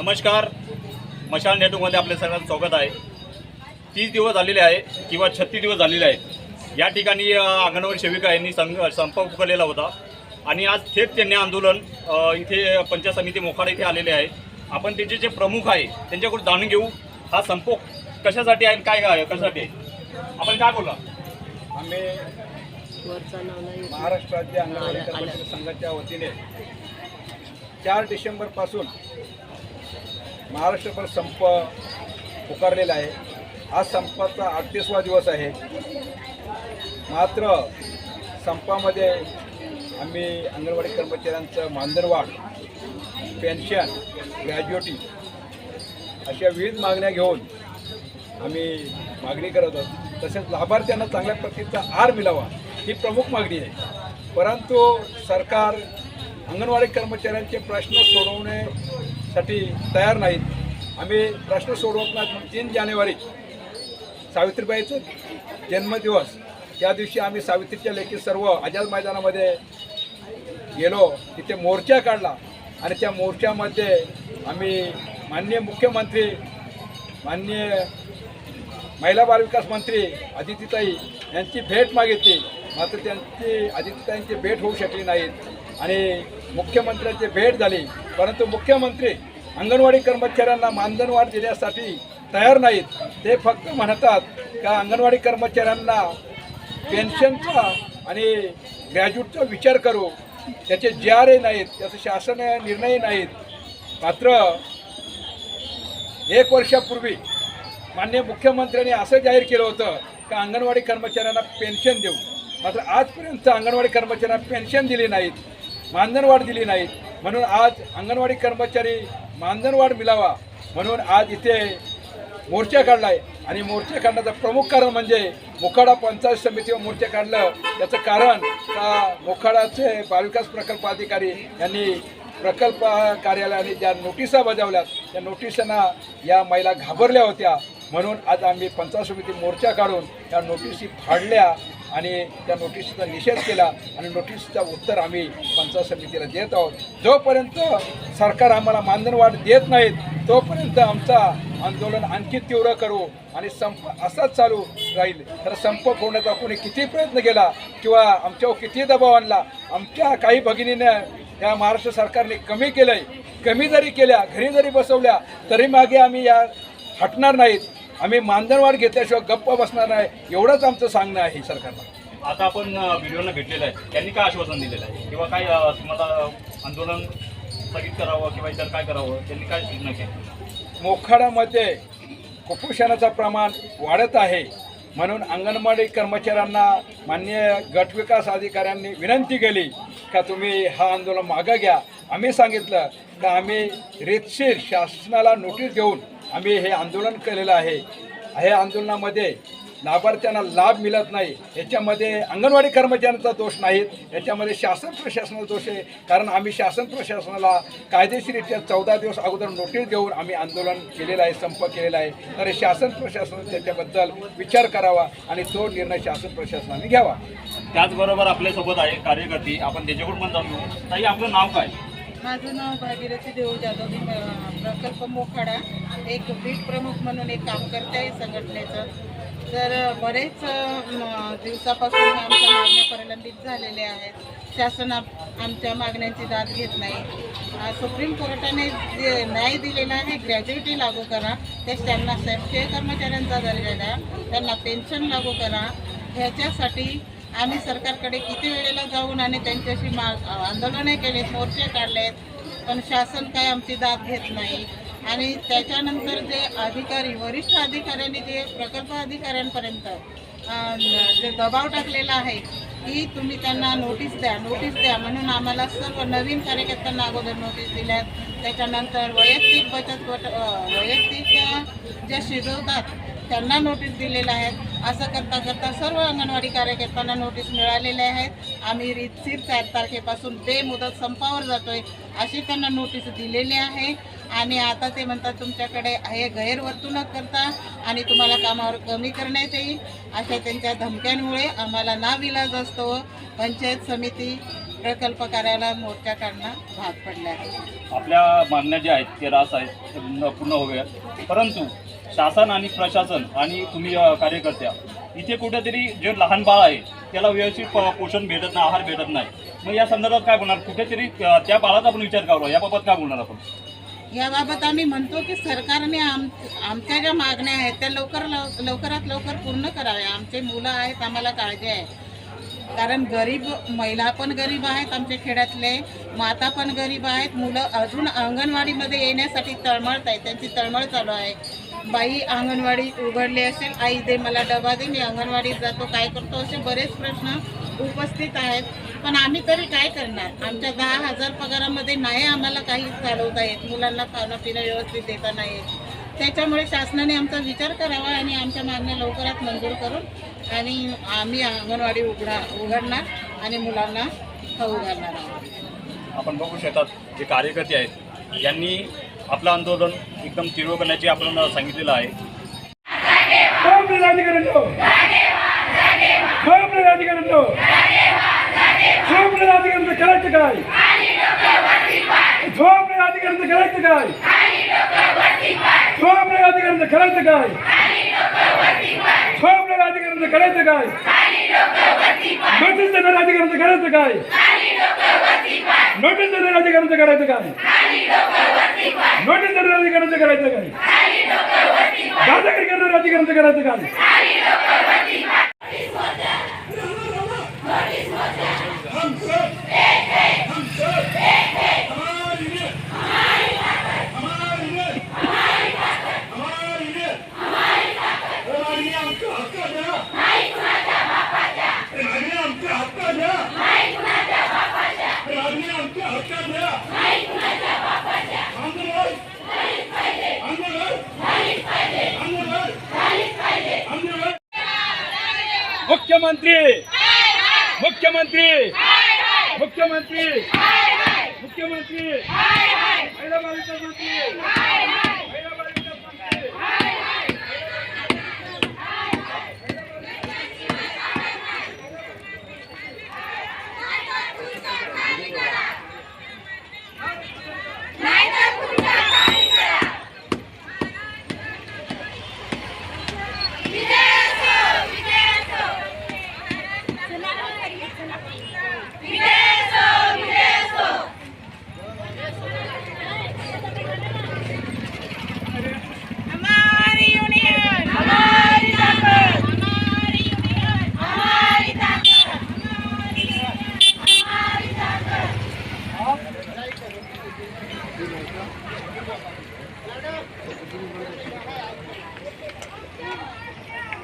नमस्कार. मशाल नेटवर्कमध्ये आपल्या सगळ्यांचं स्वागत आहे. तीस दिवस झालेले आहे किंवा छत्तीस दिवस झालेले आहेत. या ठिकाणी अंगणवाडी सेविका यांनी संघ संप पुकारलेला होता. आणि आज थेट त्यांनी आंदोलन इथे पंचायत समिती मोखाडा इथे आलेले आहे. आपण त्यांचे जे प्रमुख आहे त्यांच्याकडून जाणून घेऊ. हा संप कशासाठी आहे काय काय कशासाठी आहे? आपण काय बोला? आम्ही महाराष्ट्र राज्य अंगणवाडी कर्मचारी संघाच्या वतीने चार डिसेंबरपासून महाराष्ट्रभर संप पुकारलेला आहे. आज संपाचा अडतीसवा दिवस आहे. मात्र संपामध्ये आम्ही अंगणवाडी कर्मचाऱ्यांचं मानधनवाढ पेन्शन ग्रॅज्युएटी अशा विविध मागण्या घेऊन आम्ही मागणी करत आहोत. तसेच लाभार्थ्यांना चांगल्या प्रतीचा आर मिळावा ही प्रमुख मागणी आहे. परंतु सरकार अंगणवाडी कर्मचाऱ्यांचे प्रश्न सोडवणे साठी तयार नाहीत. आम्ही प्रश्न सोडवत नाही तीन जानेवारी सावित्रीबाईचं जन्मदिवस त्या दिवशी आम्ही सावित्रीच्या लेखी सर्व आझाद मैदानामध्ये गेलो. तिथे मोर्चा काढला आणि त्या मोर्चामध्ये आम्ही माननीय मुख्यमंत्री माननीय महिला बालविकास मंत्री आदितीताई यांची भेट मागितली. मात्र त्यांची आदितीताईंची भेट होऊ शकली नाहीत. आणि मुख्यमंत्र्यांची भेट झाली. परंतु मुख्यमंत्री अंगणवाडी कर्मचाऱ्यांना मानधनवाढ देण्यासाठी तयार नाहीत. ते फक्त म्हणतात का अंगणवाडी कर्मचाऱ्यांना पेन्शनचा आणि ग्रॅज्युएटचा विचार करू. त्याचे जे आर नाहीत त्याचं शासन निर्णय नाहीत. मात्र एक वर्षापूर्वी माननीय मुख्यमंत्र्यांनी असं जाहीर केलं होतं का अंगणवाडी कर्मचाऱ्यांना पेन्शन देऊ. मात्र आजपर्यंत अंगणवाडी कर्मचाऱ्यांना पेन्शन दिली नाहीत. मानधनवाढ दिली नाहीत म्हणून आज अंगणवाडी कर्मचारी मानधनवाढ मिळावा. म्हणून आज इथे मोर्चा काढला आहे आणि मोर्चा काढण्याचं प्रमुख कारण म्हणजे मोखाडा पंचायत समितीवर मोर्चा काढलं. त्याचं कारण का मोखाडाचे बालविकास प्रकल्प अधिकारी यांनी प्रकल्प कार्यालयाने ज्या नोटिसा बजावल्यात त्या नोटिसांना या महिला घाबरल्या होत्या. म्हणून आज आम्ही पंचायत समिती मोर्चा काढून त्या नोटिसी फाडल्या आणि त्या नोटिसीचा निषेध केला आणि नोटीसचा उत्तर आम्ही पंचायत समितीला देत आहोत. जोपर्यंत सरकार आम्हाला मानधनवाढ देत नाहीत तोपर्यंत आमचा आंदोलन आणखी तीव्र करू आणि संप असाच चालू राहील. तर संप फोडण्याचा कोणी किती प्रयत्न केला किंवा आमच्यावर किती दबाव आणला आमच्या काही भगिनीनं या महाराष्ट्र सरकारने कमी केलं आहे कमी जरी केल्या घरी जरी बसवल्या तरी मागे आम्ही या हटणार नाहीत. आम्ही मानधनवाढ घेतल्याशिवाय गप्प बसणार नाही एवढंच आमचं सांगणं आहे सरकारला. आता आपण अ, व्हिडिओला भेटलेलं आहे. त्यांनी काय आश्वासन दिलेलं आहे? किंवा काय तुम्हाला आंदोलन स्थगित करावं किंवा इतर काय करावं? त्यांनी काय सूचना केली? मोखाड्यामध्ये कुपोषणाचं प्रमाण वाढत आहे. म्हणून अंगणवाडी कर्मचाऱ्यांना माननीय गटविकास अधिकाऱ्यांनी विनंती केली का तुम्ही हा आंदोलन मागं घ्या. आम्ही सांगितलं का आम्ही रेतशीर शासनाला नोटीस देऊन आम्ही हे आंदोलन केलेलं आहे. हे आंदोलनामध्ये लाभार्थ्यांना लाभ मिळत नाही. याच्यामध्ये अंगणवाडी कर्मचाऱ्यांचा दोष नाहीत. याच्यामध्ये शासन प्रशासनाचा दोष आहे. कारण आम्ही शासन प्रशासनाला कायदेशीररित्या चौदा दिवस अगोदर नोटीस देऊन आम्ही आंदोलन केलेलं आहे संप केलेला आहे. तर हे शासन प्रशासनाने त्याच्याबद्दल विचार करावा आणि तो निर्णय शासन प्रशासनाने घ्यावा. त्याचबरोबर आपल्यासोबत आहे कार्यकर्ती. आपण त्याच्याकडून पण जाणून घेऊ. ताई आपलं नाव काय? माझं नाव भागीरथी देऊ जाधव. प्रकल्प मोखाडा. एक बीट प्रमुख म्हणून एक काम करते आहे संघटनेचं. तर बरेच दिवसापासून आमच्या मागण्या प्रलंबित झालेल्या आहेत. शासन आमच्या मागण्यांची दाद घेत नाही. सुप्रीम कोर्टाने जे न्याय दिलेला आहे ग्रॅज्युएटी लागू करा. ते त्यांना शासकीय कर्मचाऱ्यांचा दर्जा द्या. त्यांना पेन्शन लागू करा. ह्याच्यासाठी आम्ही सरकारकडे किती वेळेला जाऊन आणि त्यांच्याशी मा आंदोलने केलेत मोर्चे काढलेत. पण शासन काय आमची दाद घेत नाही. आणि त्याच्यानंतर जे अधिकारी वरिष्ठ अधिकाऱ्यांनी जे प्रकल्प अधिकाऱ्यांपर्यंत जे दबाव टाकलेला आहे की तुम्ही त्यांना नोटीस द्या नोटीस द्या. म्हणून आम्हाला सर्व नवीन कार्यकर्त्यांना अगोदर नोटीस दिल्यात. त्याच्यानंतर वैयक्तिक बचत गट वैयक्तिक ज्या शिजवतात त्यांना नोटीस दिलेल्या आहेत असं करता करता सर्व अंगणवाडी कार्यकर्त्यांना नोटीस मिळालेल्या आहेत. आम्ही रीतसीर चार तारखेपासून बेमुदत संपावर जातोय अशी त्यांना नोटीस दिलेली आहे. आणि आता ते म्हणतात तुमच्याकडे हे गैरवर्तणूक करता आणि तुम्हाला कामावर कमी करण्यात येईल. अशा त्यांच्या धमक्यांमुळे आम्हाला नाविलाज असतो. पंचायत समिती प्रकल्प कार्यालय मोर्चा काढणं भाग पडले आहे. आपल्या मागण्या ज्या आहेत ते रास आहेत पूर्ण पूर्ण होऊया. परंतु शासन आणि प्रशासन आणि तुम्ही कार्यकर्त्या इथे कुठेतरी जे लहान बाळ आहे त्याला व्यवस्थित पोषण भेटत नाही आहार भेटत नाही. मग या संदर्भात काय बोलणार? कुठेतरी त्या बाळाचा आपण विचार करावा. याबाबत काय बोलणार आपण? याबाबत आम्ही म्हणतो की सरकारने आम आमच्या ज्या मागण्या आहेत त्या लवकर लव- लवकरात लवकर पूर्ण कराव्या. आमचे मुलं आहेत आम्हाला काळजी आहे. कारण गरीब महिला पण गरीब आहेत आमच्या खेड्यातले माता पण गरीब आहेत मुलं अजून अंगणवाडीमध्ये येण्यासाठी तळमळत आहेत त्यांची तळमळ चालू आहे. बाई अंगणवाडी उघडली असेल आई दे मला डबा दे मी अंगणवाडीत जातो काय करतो असे बरेच प्रश्न उपस्थित आहेत. पण आम्ही तरी काय करणार? आमच्या दहा हजार पगारामध्ये नाही आम्हाला काही चालवता येत. मुलांना खाणं पिणं व्यवस्थित देता नाही येत. त्याच्यामुळे शासनाने आमचा विचार करावा आणि आमच्या मागण्या लवकरात मंजूर करून आणि आम्ही अंगणवाडी उघडा उघडणार आणि मुलांना खाऊ घालणार आहोत. आपण बघू शकतात जे कार्यकर्ते आहेत यांनी आपलं आंदोलन एकदम तीव्र करण्याचे आपण सांगितलेलं आहे. கிடைத்துக்காய் சோம்பலை அதிகரித்து கிடைத்துக்காய் சோம்பலை அதிகரித்து கிடைத்துக்காய் சோம்பலை அதிகரித்து கிடைத்துக்காய் நோட்டீஸ் தண்டனை அதிகரித்து கிடைத்துக்காய் நோட்டீஸ் தண்டனை அதிகரித்து கிடைத்துக்காய் நோட்டீஸ் தண்டனை அதிகரித்து கிடைத்துக்காய் ராஜகிரிகள் அதிகரித்து கிடைத்துக்காய் मुख्यमंत्री! मुख्यमंत्री! मुख्यमंत्री! मुख्यमंत्री!